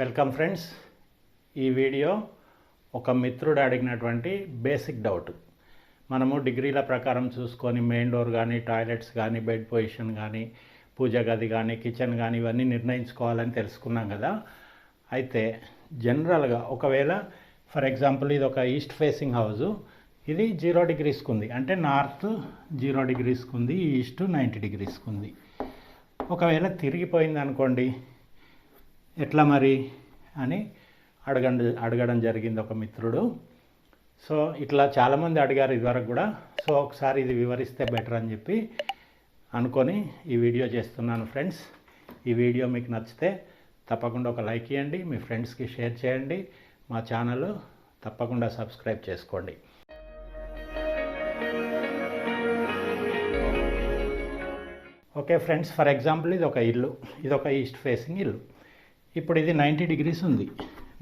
Welcome friends ఈ video ఒక మిత్రుడు అడిగినటువంటి బేసిక్ డౌట్ మనము డిగ్రీల ప్రకారం చూసుకొని మెయిన్ డోర్ కానీ టాయిలెట్స్ కానీ బెడ్ పొజిషన్ కానీ పూజ గది కానీ కిచెన్ కానీ ఇవన్నీ నిర్ణయించుకోవాలని తెలుసుకున్నాం కదా. అయితే జనరల్గా ఒకవేళ ఫర్ ఎగ్జాంపుల్ ఇది ఒక ఈస్ట్ ఫేసింగ్ హౌజు ఇది జీరో డిగ్రీస్కి ఉంది. అంటే నార్త్ జీరో డిగ్రీస్కి ఉంది ఈస్ట్ నైంటీ డిగ్రీస్కి ఉంది. ఒకవేళ తిరిగిపోయింది అనుకోండి ఎట్లా మరి అని అడగండి అడగడం జరిగింది ఒక మిత్రుడు. సో ఇట్లా చాలామంది అడిగారు ఇదివరకు కూడా. సో ఒకసారి ఇది వివరిస్తే బెటర్ అని చెప్పి అనుకొని ఈ వీడియో చేస్తున్నాను ఫ్రెండ్స్. ఈ వీడియో మీకు నచ్చితే తప్పకుండా ఒక లైక్ ఇవ్వండి మీ ఫ్రెండ్స్కి షేర్ చేయండి మా ఛానల్ తప్పకుండా సబ్స్క్రైబ్ చేసుకోండి. ఓకే ఫ్రెండ్స్ ఫర్ ఎగ్జాంపుల్ ఇది ఒక ఇల్లు ఇది ఒక ఈస్ట్ ఫేసింగ్ ఇల్లు. ఇప్పుడు ఇది నైంటీ డిగ్రీస్ ఉంది.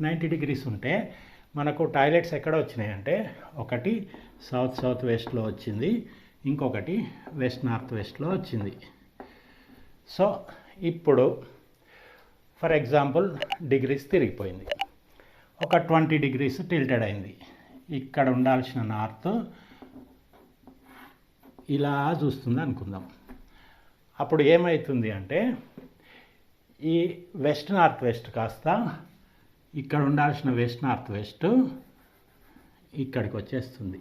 నైంటీ డిగ్రీస్ ఉంటే మనకు టాయిలెట్స్ ఎక్కడ వచ్చినాయంటే ఒకటి సౌత్ సౌత్ వెస్ట్లో వచ్చింది ఇంకొకటి వెస్ట్ నార్త్ వెస్ట్లో వచ్చింది. సో ఇప్పుడు ఫర్ ఎగ్జాంపుల్ డిగ్రీస్ తిరిగిపోయింది. ఒక ట్వంటీ డిగ్రీస్ టిల్టెడ్ అయింది. ఇక్కడ ఉండాల్సిన నార్త్ ఇలా చూస్తుంది అనుకుందాం. అప్పుడు ఏమవుతుంది అంటే ఈ వెస్ట్ నార్త్ వెస్ట్ కాస్త ఇక్కడ ఉండాల్సిన వెస్ట్ నార్త్ వెస్ట్ ఇక్కడికి వచ్చేస్తుంది.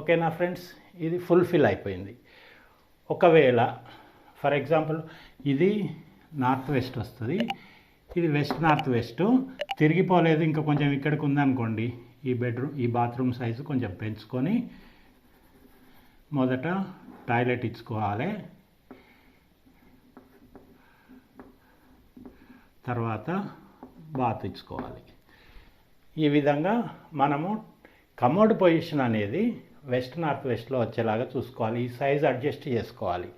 ఓకేనా ఫ్రెండ్స్? ఇది ఫుల్ఫిల్ అయిపోయింది. ఒకవేళ ఫర్ ఎగ్జాంపుల్ ఇది నార్త్ వెస్ట్ వస్తుంది ఇది వెస్ట్ నార్త్ వెస్ట్ తిరిగిపోలేదు ఇంకా కొంచెం ఇక్కడికి ఉందనుకోండి ఈ బెడ్రూమ్ ఈ బాత్రూమ్ సైజు కొంచెం పెంచుకొని మొదట టాయిలెట్ ఇచ్చుకోవాలి. తర్వాత బాత్ ఇచ్చుకోవాలి ఈ విధంగా మనము కమోడ్ పొజిషన్ అనేది వెస్ట్ నార్త్ వెస్ట్లో వచ్చేలాగా చూసుకోవాలి. ఈ సైజ్ అడ్జస్ట్ చేసుకోవాలి.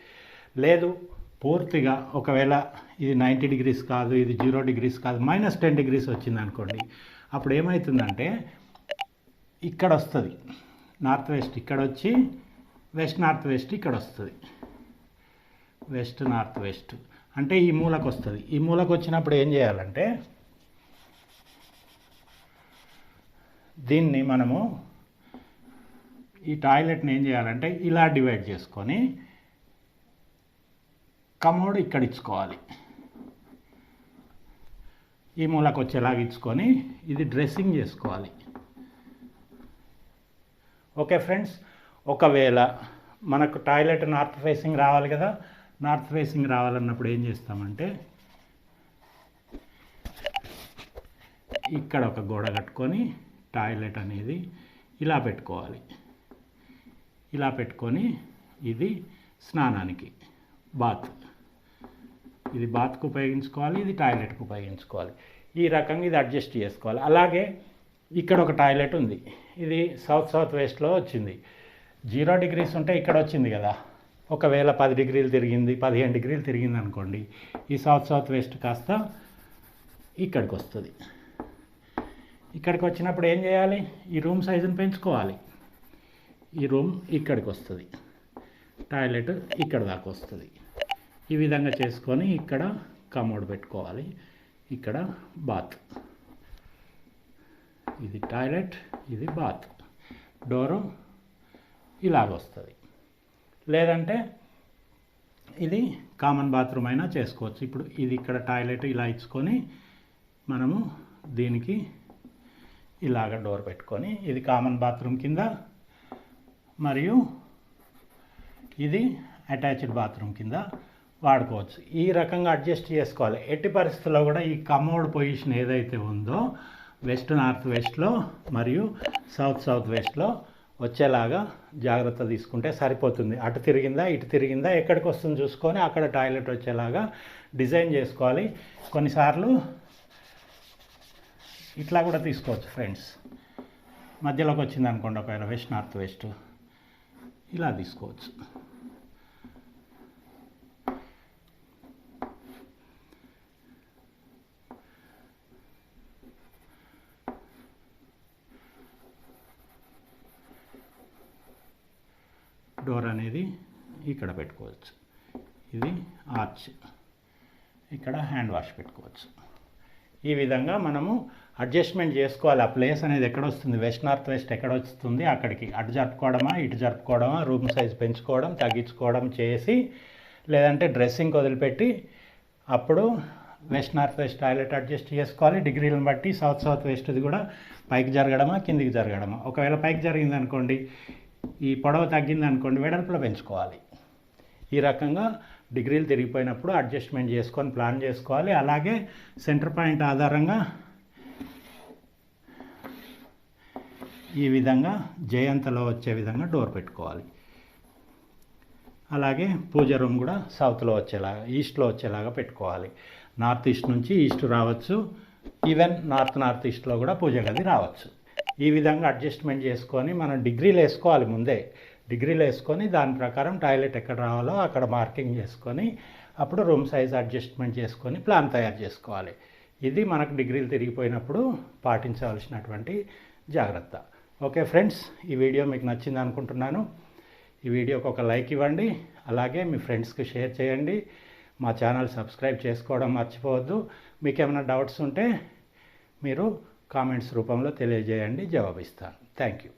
లేదు పూర్తిగా ఒకవేళ ఇది నైంటీ డిగ్రీస్ కాదు ఇది జీరో డిగ్రీస్ కాదు మైనస్ టెన్ డిగ్రీస్ వచ్చింది అనుకోండి. అప్పుడు ఏమవుతుందంటే ఇక్కడ వస్తుంది. నార్త్ వెస్ట్ ఇక్కడ వచ్చి వెస్ట్ నార్త్ వెస్ట్ ఇక్కడ వస్తుంది. West north west. అంటే ఈ మూలకు వస్తుంది ఈ మూలకు వచ్చినప్పుడు ఏం చేయాలంటే దీన్ని మనము ఈ టాయిలెట్ని ఏం చేయాలంటే ఇలా డివైడ్ చేసుకొని కమోడ్ ఇక్కడ ఇచ్చుకోవాలి. ఈ మూలకు వచ్చేలాగా ఇచ్చుకొని ఇది డ్రెస్సింగ్ చేసుకోవాలి. ఓకే ఫ్రెండ్స్ ఒకవేళ మనకు టాయిలెట్ నార్త్ ఫేసింగ్ రావాలి కదా నార్త్ ఫేసింగ్ రావాలన్నప్పుడు ఏం చేస్తామంటే ఇక్కడ ఒక గోడ కట్టుకొని టాయిలెట్ అనేది ఇలా పెట్టుకోవాలి. ఇలా పెట్టుకొని ఇది స్నానానికి బాత్. ఇది బాత్కు ఉపయోగించుకోవాలి ఇది టాయిలెట్కు ఉపయోగించుకోవాలి. ఈ రకంగా ఇది అడ్జస్ట్ చేసుకోవాలి. అలాగే ఇక్కడ ఒక టాయిలెట్ ఉంది. ఇది సౌత్ సౌత్ వెస్ట్లో వచ్చింది. జీరో డిగ్రీస్ ఉంటే ఇక్కడ వచ్చింది కదా. ఒకవేళ పది డిగ్రీలు తిరిగింది పదిహేను డిగ్రీలు తిరిగింది అనుకోండి ఈ సౌత్ సౌత్ వెస్ట్ కాస్త ఇక్కడికి వస్తుంది ఇక్కడికి వచ్చినప్పుడు ఏం చేయాలి? ఈ రూమ్ సైజుని పెంచుకోవాలి. ఈ రూమ్ ఇక్కడికి వస్తుంది టాయిలెట్ ఇక్కడ దాకా వస్తుంది. ఈ విధంగా చేసుకొని ఇక్కడ కమోడ్ పెట్టుకోవాలి. ఇక్కడ బాత్ ఇది టాయిలెట్ ఇది బాత్ డోరు ఇలాగ వస్తుంది లేదంటే ఇది కామన్ బాత్రూమ్ అయినా చేసుకోవచ్చు. ఇప్పుడు ఇది ఇక్కడ టాయిలెట్ ఇలా ఇచ్చుకొని మనము దీనికి ఇలాగ డోర్ పెట్టుకొని ఇది కామన్ బాత్రూమ్ కింద మరియు ఇది అటాచ్డ్ బాత్రూమ్ కింద వాడుకోవచ్చు. ఈ రకంగా అడ్జస్ట్ చేసుకోవాలి. ఎట్టి పరిస్థితుల్లో కూడా ఈ కమోడ్ పొజిషన్ ఏదైతే ఉందో వెస్ట్ నార్త్ వెస్ట్లో మరియు సౌత్ సౌత్ వెస్ట్లో వచ్చేలాగా జాగ్రత్త తీసుకుంటే సరిపోతుంది. అటు తిరిగిందా ఇటు తిరిగిందా ఎక్కడికి వస్తుంది చూసుకొని అక్కడ టాయిలెట్ వచ్చేలాగా డిజైన్ చేసుకోవాలి. కొన్నిసార్లు ఇట్లా కూడా తీసుకోవచ్చు ఫ్రెండ్స్. మధ్యలోకి వచ్చింది అనుకోండి ఒకవేళ వెస్ట్ నార్త్ వెస్ట్ ఇలా తీసుకోవచ్చు. డోర్ అనేది ఇక్కడ పెట్టుకోవచ్చు. ఇది ఆర్చ్. ఇక్కడ హ్యాండ్ వాష్ పెట్టుకోవచ్చు. ఈ విధంగా మనము అడ్జస్ట్మెంట్ చేసుకోవాలి. ఆ ప్లేస్ అనేది ఎక్కడ వస్తుంది? వెస్ట్ నార్త్ వెస్ట్ ఎక్కడ వస్తుంది? అక్కడికి అటు జరుపుకోవడమా ఇటు జరుపుకోవడమా రూమ్ సైజ్ పెంచుకోవడం తగ్గించుకోవడం చేసి లేదంటే డ్రెస్సింగ్ వదిలిపెట్టి అప్పుడు west north west toilet adjust చేసుకోవాలి. డిగ్రీలను బట్టి సౌత్ సౌత్ వెస్ట్ది కూడా పైకి జరగడమా కిందికి జరగడమా. ఒకవేళ పైకి జరిగింది అనుకోండి ఈ పొడవు తగ్గింది అనుకోండి వెడల్పులో పెంచుకోవాలి. ఈ రకంగా డిగ్రీలు తిరిగిపోయినప్పుడు అడ్జస్ట్మెంట్ చేసుకొని ప్లాన్ చేసుకోవాలి. అలాగే సెంటర్ పాయింట్ ఆధారంగా ఈ విధంగా జయంతలో వచ్చే విధంగా డోర్ పెట్టుకోవాలి. అలాగే పూజ రూమ్ కూడా సౌత్లో వచ్చేలాగా ఈస్ట్లో వచ్చేలాగా పెట్టుకోవాలి. నార్త్ ఈస్ట్ నుంచి ఈస్ట్ రావచ్చు. ఈవెన్ నార్త్ నార్త్ ఈస్ట్లో కూడా పూజ గది రావచ్చు. ఈ విధంగా అడ్జస్ట్మెంట్ చేసుకొని మనం డిగ్రీలు వేసుకోవాలి ముందే. డిగ్రీలు వేసుకొని దాని ప్రకారం టాయిలెట్ ఎక్కడ రావాలో అక్కడ మార్కింగ్ చేసుకొని అప్పుడు రూమ్ సైజ్ అడ్జస్ట్మెంట్ చేసుకొని ప్లాన్ తయారు చేసుకోవాలి. ఇది మనకు డిగ్రీలు తిరిగిపోయినప్పుడు పాటించవలసినటువంటి జాగ్రత్త. ఓకే ఫ్రెండ్స్ ఈ వీడియో మీకు నచ్చింది అనుకుంటున్నాను. ఈ వీడియోకి ఒక లైక్ ఇవ్వండి. అలాగే మీ ఫ్రెండ్స్కి షేర్ చేయండి. మా ఛానల్ సబ్స్క్రైబ్ చేసుకోవడం మర్చిపోవద్దు. మీకు ఏమైనా డౌట్స్ ఉంటే మీరు కామెంట్స్ రూపంలో తెలియజేయండి జవాబిస్తాను. Thank you.